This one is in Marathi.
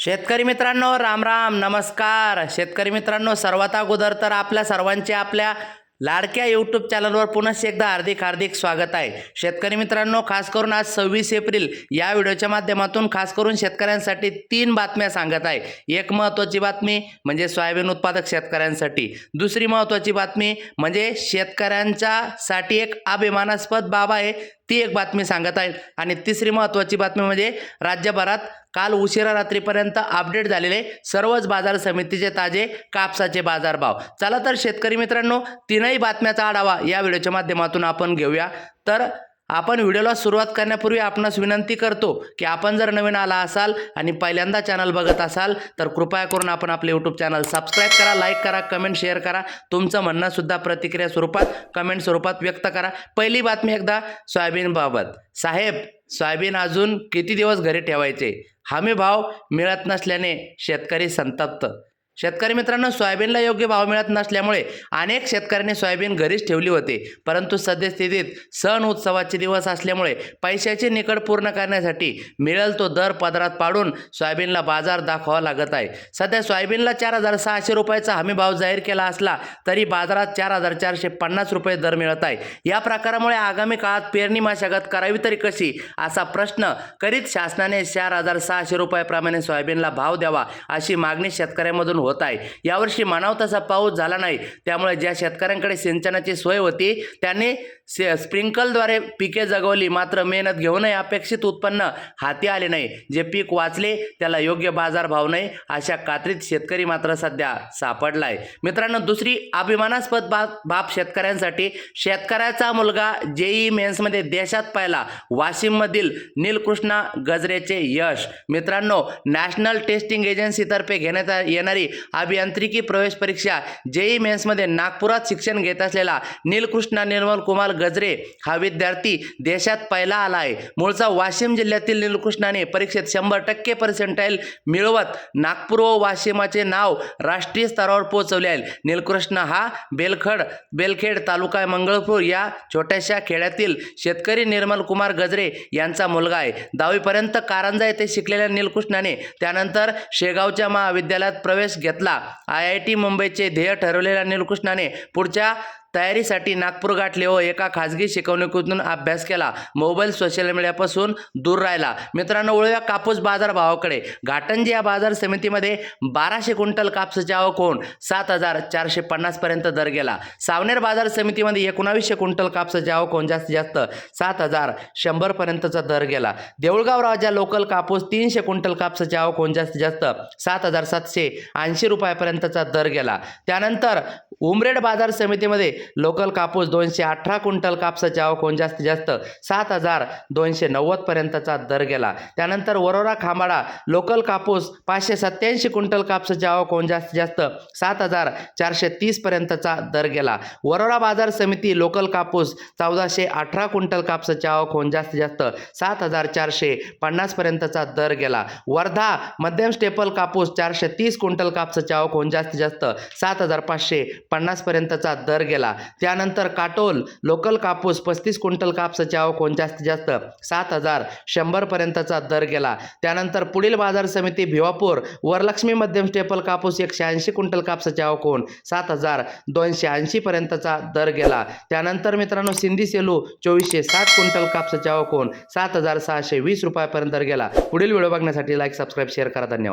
शेतकरी मित्रांनो राम राम नमस्कार. शेतकरी मित्रांनो सर्वात अगोदर तर आपल्या सर्वांचे आपल्या लाडक्या यूट्यूब चॅनलवर पुन्हा एकदा हार्दिक हार्दिक स्वागत आहे. शेतकरी मित्रांनो खास करून आज सव्वीस एप्रिल या व्हिडिओच्या माध्यमातून खास करून शेतकऱ्यांसाठी तीन बातम्या सांगत आहे. एक महत्त्वाची बातमी म्हणजे सोयाबीन उत्पादक शेतकऱ्यांसाठी. दुसरी महत्त्वाची बातमी म्हणजे शेतकऱ्यांच्यासाठी एक अभिमानास्पद बाब आहे. ती एक बातमी सांगत आहेत. आणि तिसरी महत्त्वाची बातमी म्हणजे राज्यभरात काल उशिरा रात्रीपर्यंत अपडेट झालेले सर्वच बाजार समितीचे ताजे कापसाचे बाजारभाव. चला तर शेतकरी मित्रांनो तीनही बातम्याचा आढावा या व्हिडिओच्या माध्यमातून आपण घेऊया. तर आपण व्हिडिओला सुरुवात करण्यापूर्वी आपणास विनंती करतो की आपण जर नवीन आला असाल आणि पहिल्यांदा चॅनल बघत असाल तर कृपया करून आपण आपले यूट्यूब चॅनल सबस्क्राईब करा लाईक करा कमेंट शेअर करा. तुमचं म्हणणंसुद्धा प्रतिक्रिया स्वरूपात कमेंट स्वरूपात व्यक्त करा. पहिली बातमी एकदा सोयाबीनबाबत साहेब सोयाबीन अजून किती दिवस घरी ठेवायचे? हमी भाव मिळत नसल्याने शेतकरी संतप्त. शेतकरी मित्रांनो सोयाबीनला योग्य भाव मिळत नसल्यामुळे अनेक शेतकऱ्यांनी सोयाबीन घरीच ठेवली होती. परंतु सद्यस्थितीत सण उत्सवाचे दिवस असल्यामुळे पैशाची निकड पूर्ण करण्यासाठी मिळेल तो दर पदरात पाडून सोयाबीनला बाजार दाखवावा लागत आहे. सध्या सोयाबीनला चार हजार सहाशे रुपयाचा हमी भाव जाहीर केला असला तरी बाजारात चार हजार चारशे पन्नास रुपये दर मिळत आहे. या प्रकारामुळे आगामी काळात पेरणी मशागत करावी तरी कशी? असा प्रश्न करीत शासनाने चार हजार सहाशे रुपयाप्रमाणे सोयाबीनला भाव द्यावा अशी मागणी शेतकऱ्यांमधून होत आहे. यावर्षी मानवताचा पाऊस झाला नाही. त्यामुळे ज्या शेतकऱ्यांकडे सिंचनाची सोय होती त्यांनी से स्प्रिंकलद्वारे पिके जगवली मात्र मेहनत घेऊनही अपेक्षित उत्पन्न हाती आले नाही. जे पीक वाचले त्याला योग्य बाजारभाव नाही अशा कात्रीत शेतकरी मात्र सध्या सापडलाय. मित्रांनो दुसरी अभिमानास्पद बाब बाब शेतकऱ्यांसाठी शेतकऱ्याचा मुलगा जेई मेन्समध्ये देशात पाहिला वाशिममधील नीलकृष्णा गजरेचे यश. मित्रांनो नॅशनल टेस्टिंग एजन्सीतर्फे घेण्यात येणारी अभियांत्रिकी प्रवेश परीक्षा जेई मेन्समध्ये नागपुरात शिक्षण घेत असलेला नीलकृष्णा निर्मल कुमार गजरे. हा विद्यार्थी देशात पहिला आला आहे मूळचा वाशिम जिल्ह्यातील नीलकृष्णाने परीक्षेत शंभर टक्के पर्सेंटाईल मिळवत नागपूर व वाशिमाचे नाव राष्ट्रीय स्तरावर पोहोचवले आहे. नीलकृष्ण हा बेलखड बेलखेड तालुका मंगळपूर या छोट्याशा खेड्यातील शेतकरी निर्मल कुमार गजरे यांचा मुलगा आहे. दहावीपर्यंत कारंजा येथे शिकलेल्या नीलकृष्णाने त्यानंतर शेगावच्या महाविद्यालयात प्रवेश घेतला. आय आय टी मुंबईचे ध्येय ठरवलेल्या नीलकृष्णाने पुढच्या तयारीसाठी नागपूर गाठले व एका खाजगी शिकवणुकीतून अभ्यास केला. मोबाईल सोशल मीडियापासून दूर राहिला. मित्रांनो वळूया कापूस बाजार भावाकडे. घाटंजी या बाजार समितीमध्ये बाराशे क्विंटल कापसाची आवक होऊन सात हजार चारशे पन्नासपर्यंत दर गेला. सावनेर बाजार समितीमध्ये एकोणावीसशे क्विंटल कापसाची आवक होऊन जास्तीत जास्त सात हजार शंभरपर्यंतचा दर गेला. देऊळगाव राजा लोकल कापूस तीनशे क्विंटल कापसाची आवक होऊन जास्तीत जास्त सात हजार सातशे ऐंशी रुपयापर्यंतचा दर गेला. त्यानंतर उमरेड बाजार समितीमध्ये लोकल कापूस दोनशे अठरा क्विंटल कापसाची आवक होऊन जास्तीत जास्त सात हजार दोनशे नव्वदपर्यंतचा दर गेला. त्यानंतर वरोरा खांबाडा लोकल कापूस पाचशे सत्याऐंशी क्विंटल कापसाची आवक होऊन जास्तीत जास्त सात हजार चारशे तीसपर्यंतचा दर गेला. वरोरा बाजार समिती लोकल कापूस चौदाशे अठरा क्विंटल कापसाची आवक होऊन जास्तीत जास्त सात हजार चारशे पन्नासपर्यंतचा दर गेला. वर्धा मध्यम स्टेपल कापूस चारशे तीस क्विंटल कापसाची आवक होऊन जास्तीत जास्त सात हजार पाचशे पन्नासपर्यंतचा दर गेला. त्यानंतर काटोल लोकल कापूस पस्तीस क्विंटल कापसाची आवक होऊन जास्तीत जास्त सात हजार शंभरपर्यंतचा दर गेला. त्यानंतर पुढील बाजार समिती भिवापूर वरलक्ष्मी मध्यम स्टेपल कापूस एकशे ऐंशी क्विंटल कापसाची आवक होऊन सात हजार दोनशे ऐंशीपर्यंतचा दर गेला. त्यानंतर मित्रांनो सिंधी सेलू चोवीसशे सात क्विंटल कापसाची आवक होऊन सात हजार सहाशे वीस रुपयापर्यंत दर गेला. पुढील व्हिडिओ बघण्यासाठी लाईक सबस्क्राईब शेअर करा. धन्यवाद.